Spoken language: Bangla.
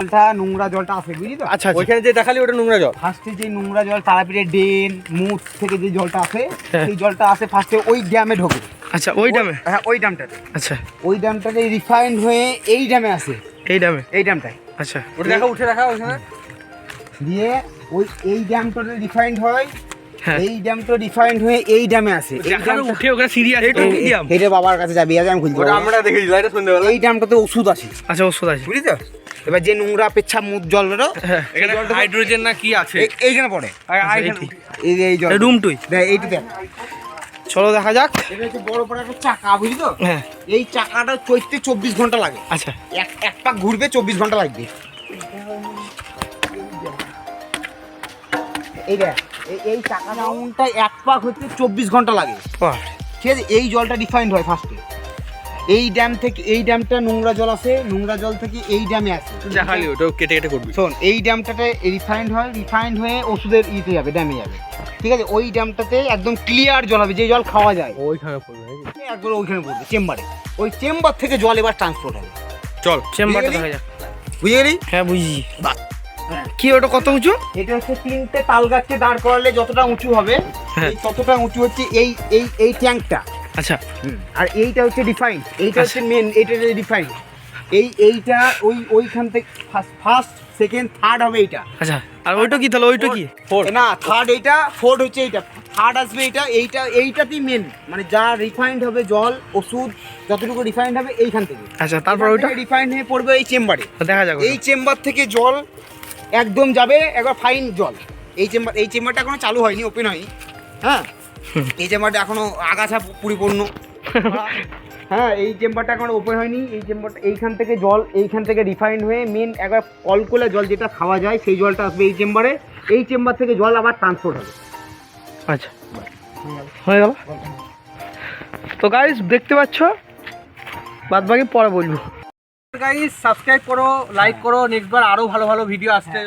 জলটা নোংরা জলটা আছে বুঝলি তো? আচ্ছা আচ্ছা। ওইখানে যে দেখালি ওটা নোংরা জল। ফার্স্টে যে নোংরা জল তারাপীঠের ড্রেন মুখ থেকে যে জলটা আসে হ্যাঁ। সেই জলটা আসে ফার্স্টে ওই ড্যামে ঢোকে। আচ্ছা ওই ড্যামে? হ্যাঁ ওই ড্যামটাতে। আচ্ছা। ওই ড্যামটাতে রিফাইন্ড হয়ে এই ড্যামে আসে। এই ড্যামে? এই ড্যামটায়। আচ্ছা। ওটা দেখা উঠে রাখা ওইখানে দিয়ে ওই এই ড্যামটাতে রিফাইন্ড হয় হ্যাঁ। এই ড্যামটা রিফাইন্ড হয়ে এই ড্যামে আসে। উঠে ওখানে সিঁড়ি আছে এইটা কি ড্যাম? এটা বাবার কাছে যাবি আজ আমি খুঁজতে ওটা। আমরা দেখেছি লাইটে সন্ধ্যাবেলা এই ড্যামটাতে ওষুধ আছে। আচ্ছা ওষুধ আছে। বুঝলি তো? এবার যে নোংরা পেচ্ছাপ মুখ জল বেরো হ্যাঁ। হাইড্রোজেন না কি আছে? এইখানে পড়ে। এই যে এই জল রুম টুই? দেখ এইটি দেখ। চলো দেখা যাক। এটা হচ্ছে বড় বড় একটা চাকা বুঝলি তো? হ্যাঁ। এই চাকাটা চলতে চব্বিশ ঘণ্টা লাগে। আচ্ছা। এক এক পাক ঘুরবে চব্বিশ ঘণ্টা লাগবে। এই দেখ এই- এই চাকা রাউন্ডটা এক পাক হচ্ছে চব্বিশ ঘণ্টা লাগে। ঠিক আছে? এই জলটা রিফাইন্ড হয় ফার্স্টে এই ড্যাম থেকে এই ড্যামটা নোংরা জল আসে নোংরা জল থেকে এই ড্যামে আসে দেখালি ওটা কেটে কেটে করবি। শোন এই ড্যামটাতে রিফাইন্ড হয় রিফাইন্ড হয়ে ওষুধের ইতে যাবে ড্যামে যাবে। ঠিক আছে? ওই ড্যামটাতে একদম ক্লিয়ার জল হবে যে জল খাওয়া যায়। ওইখানে পড়বে? একবার ওইখানে পড়বে চেম্বারে ওই চেম্বার থেকে জল এবার ট্রান্সপোর্ট হবে। চল। চেম্বারটা বুঝলি? দেখা যাক। বুঝে গেলি? হ্যাঁ বুঝি বাহ। কি ওটা কত উঁচু? এটা হচ্ছে তিনটে তাল গাছকে দাঁড় করালে যতটা উঁচু হবে হ্যাঁ। এই ততটা উঁচু হচ্ছে এই এই এই ট্যাঙ্কটা আচ্ছা। আর এইটা হচ্ছে ডিফাইন এইটা হচ্ছে মেন এইটা ডিফাইন এই এইটা ওই ওইখান থেকে ফার্স্ট সেকেন্ড থার্ড হবে এইটা। আচ্ছা আর ওইটা কি তাহলে ওইটা কি? না থার্ড এইটা ফোর্থ হচ্ছে এইটা। থার্ড আসবে এইটা এইটা এইটাতেই মেন মানে যা রিফাইন্ড হবে জল ওষুধ যতটুকু রিফাইন্ড হবে এইখান থেকে। আচ্ছা তারপর ওইটা? রিফাইন্ড হয়ে পড়বে এই চেম্বারে। দেখা যাক এই চেম্বার থেকে জল একদম যাবে একবার ফাইন জল। এই চেম্বার এই চেম্বারটা এখনও চালু হয়নি ওপেন হয়নি। হ্যাঁ? এই চেম্বারটা এখনও আগাছা পরিপূর্ণ। হ্যাঁ এই চেম্বারটা এখনও ওপেন হয়নি। এই চেম্বারটা এইখান থেকে জল এইখান থেকে রিফাইন্ড হয়ে মেন একবার কলকলে জল যেটা খাওয়া যায় সেই জলটা আসবে এই চেম্বারে এই চেম্বার থেকে জল আবার ট্রান্সপোর্ট হবে। আচ্ছা। হয়ে গেল? তো গাইস দেখতে পাচ্ছ? বাদ বাকি পরে বলব। গাইস সাবস্ক্রাইব করো লাইক করো নেক্সট বার আরও ভালো ভালো ভিডিও আসতে